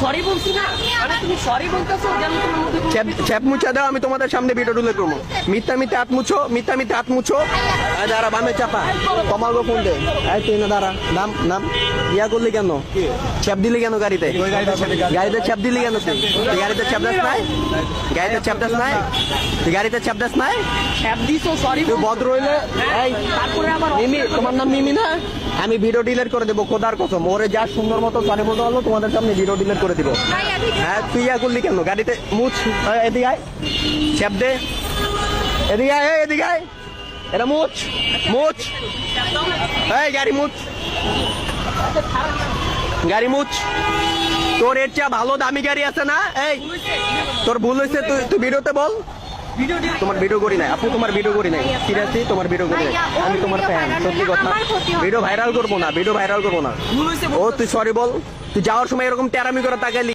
Sorry বলছি না। তুমি সরি বলতেছো যেন তোমার মধ্যে চ্যাপ চ্যাপ মুছা দাও আমি তোমাদের সামনে ভিডিও তুলে করব মিথ্যা মিথ্যা হাত মুছো মিথ্যা মিথ্যা হাত মুছো। দাঁড়া বামে চাপা। তোমাকে ফোন দে। এই তুই না দাঁড়া। নাম নাম। ইয়া করলি কেন? চ্যাপ দিলি কেন গাড়িতে? গাড়িতে চ্যাপ দিলি কেন তুই? তুই গাড়িতে চ্যাপ দাস নাই? গাড়িতে চ্যাপ দাস নাই? তুই গাড়িতে চ্যাপ দাস নাই? দিছো সরি তুই ভদ্র হইলে এই তারপরে আবার মিমি তোমার নাম মিমি না? আমি ভিডিও ডিলিট করে দেবো খোদার কসম। ওরে যা সুন্দর মতো সরি বলতে পারল তোমাদের সামনে ভিডিও ডিলিট করে দিব। হ্যাঁ তুই ইয়া করলি কেন? গাড়িতে মুছ। তোর এর ভালো দামি গাড়ি আছে না? এই, তোর ভুল হয়েছে, তুই তুই ভিডিওতে বল। তোমার ভিডিও করি নাই। আপু তোমার ভিডিও করি নাই। সিরিয়াসলি তোমার ভিডিও করি নাই। আমি তোমার ফ্যান সত্যি কথা। ভিডিও ভাইরাল করব না, ভিডিও ভাইরাল করব না। ও, তুই সরি বল। তুই যাওয়ার সময় এরকম টেরামি করে তাকাইলি।